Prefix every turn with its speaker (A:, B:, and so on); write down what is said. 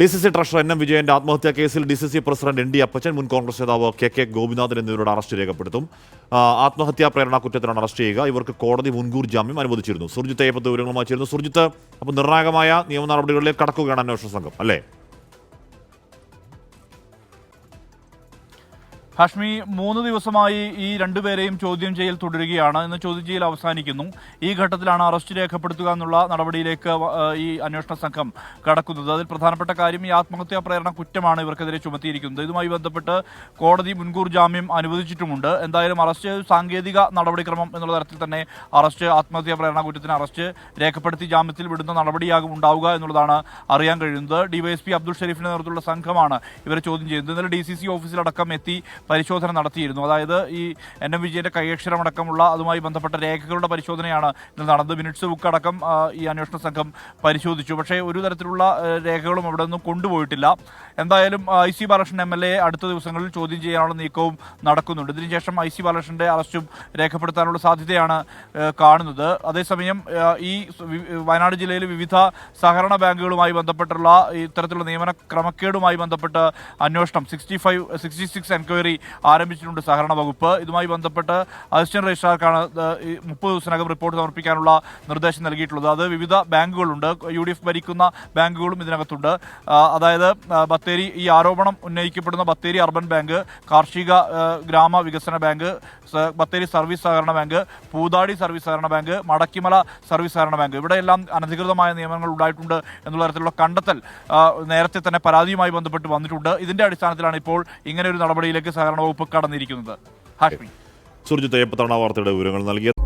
A: D C C treasurer N M വിജയന്റെ ആത്മഹത്യാ കേസിൽ D C C president N D Appachan മുൻ Congress നേതാവ് കെ കെ ഗോപിനാഥൻ എന്നിവരുടെ അറസ്റ്റ് രേഖപ്പെടുത്തും. ആത്മഹത്യാ പ്രേരണ കുറ്റത്തിലാണ് അറസ്റ്റ് ചെയ്യുക. ഇവർക്ക് കോടതി മുൻകൂർ ജാമ്യം അനുവദിച്ചിരുന്നു. സുർജിത്ത് പത്ത് വിവരങ്ങളുമായി ചേരുന്നു. സുർജിത്ത് അപ്പോൾ നിർണായകമായ നിയമ നടപടികളിലേക്ക് കടക്കുകയാണ് അന്വേഷണ സംഘം അല്ലേ?
B: ഹാഷ്മി മൂന്ന് ദിവസമായി ഈ രണ്ടുപേരെയും ചോദ്യം ചെയ്യൽ തുടരുകയാണ്. ഇന്ന് ചോദ്യം ചെയ്യൽ അവസാനിക്കുന്നു. ഈ ഘട്ടത്തിലാണ് അറസ്റ്റ് രേഖപ്പെടുത്തുക എന്നുള്ള നടപടിയിലേക്ക് ഈ അന്വേഷണ സംഘം കടക്കുന്നത്. അതിൽ പ്രധാനപ്പെട്ട കാര്യം ഈ ആത്മഹത്യാ പ്രേരണ കുറ്റമാണ് ഇവർക്കെതിരെ ചുമത്തിയിരിക്കുന്നത്. ഇതുമായി ബന്ധപ്പെട്ട് കോടതി മുൻകൂർ ജാമ്യം അനുവദിച്ചിട്ടുമുണ്ട്. എന്തായാലും അറസ്റ്റ് സാങ്കേതിക നടപടിക്രമം എന്നുള്ള തരത്തിൽ തന്നെ അറസ്റ്റ് ആത്മഹത്യാ പ്രേരണ കുറ്റത്തിന് അറസ്റ്റ് രേഖപ്പെടുത്തി ജാമ്യത്തിൽ വിടുന്ന നടപടിയാകും ഉണ്ടാവുക എന്നുള്ളതാണ് അറിയാൻ കഴിയുന്നത്. ഡിവൈഎസ്പി അബ്ദുൾ ഷെരീഫിന്റെ നേതൃത്വത്തിലുള്ള സംഘമാണ് ഇവരെ ചോദ്യം ചെയ്യുന്നത്. ഇന്നലെ ഡി സി സി ഓഫീസിലടക്കം എത്തി പരിശോധന നടത്തിയിരുന്നു. അതായത് ഈ എൻ എം വിജയന്റെ കൈയക്ഷരമടക്കമുള്ള അതുമായി ബന്ധപ്പെട്ട രേഖകളുടെ പരിശോധനയാണ് ഇന്ന് നടന്നത്. മിനിറ്റ്സ് ബുക്ക് അടക്കം ഈ അന്വേഷണ സംഘം പരിശോധിച്ചു. പക്ഷേ ഒരു തരത്തിലുള്ള രേഖകളും അവിടെ നിന്നും കൊണ്ടുപോയിട്ടില്ല. എന്തായാലും I C Balakrishnan M L A അടുത്ത ദിവസങ്ങളിൽ ചോദ്യം ചെയ്യാനുള്ള നീക്കവും നടക്കുന്നുണ്ട്. ഇതിനുശേഷം ഐ സി ബാലകൃഷ്ണന്റെ അറസ്റ്റും രേഖപ്പെടുത്താനുള്ള സാധ്യതയാണ് കാണുന്നത്. അതേസമയം ഈ വയനാട് ജില്ലയിലെ വിവിധ സഹകരണ ബാങ്കുകളുമായി ബന്ധപ്പെട്ടുള്ള ഇത്തരത്തിലുള്ള നിയമന ക്രമക്കേടുമായി ബന്ധപ്പെട്ട് അന്വേഷണം sixty five sixty six enquiry ആരംഭിച്ചിട്ടുണ്ട് സഹകരണ വകുപ്പ്. ഇതുമായി ബന്ധപ്പെട്ട് അസിസ്റ്റന്റ് രജിസ്ട്രാർക്കാണ് മുപ്പത് ദിവസത്തിനകം റിപ്പോർട്ട് സമർപ്പിക്കാനുള്ള നിർദ്ദേശം നൽകിയിട്ടുള്ളത്. അത് വിവിധ ബാങ്കുകളുണ്ട്. യു ഡി എഫ് ഭരിക്കുന്ന ബാങ്കുകളും ഇതിനകത്തുണ്ട്. അതായത് ബത്തേരി ഈ ആരോപണം ഉന്നയിക്കപ്പെടുന്ന ബത്തേരി അർബൻ ബാങ്ക് കാർഷിക ഗ്രാമ വികസന ബാങ്ക് ബത്തേരി സർവീസ് സഹകരണ ബാങ്ക് പൂതാടി സർവീസ് സഹകരണ ബാങ്ക് മടക്കിമല സർവീസ് സഹകരണ ബാങ്ക്. ഇവിടെയെല്ലാം അനധികൃതമായ നിയമങ്ങൾ ഉണ്ടായിട്ടുണ്ട് എന്നുള്ള തരത്തിലുള്ള കണ്ടെത്തൽ നേരത്തെ തന്നെ പരാതിയുമായി ബന്ധപ്പെട്ട് വന്നിട്ടുണ്ട്. ഇതിന്റെ അടിസ്ഥാനത്തിലാണ് ഇപ്പോൾ ഇങ്ങനെ ഒരു നടപടിയിലേക്ക് സഹകരണ വകുപ്പ് കടന്നിരിക്കുന്നത്. ഹാഷ്മി.
A: സുർജിത്ത് എപ്പത്താണ് വാർത്തയുടെ വിവരങ്ങൾ നൽകിയത്?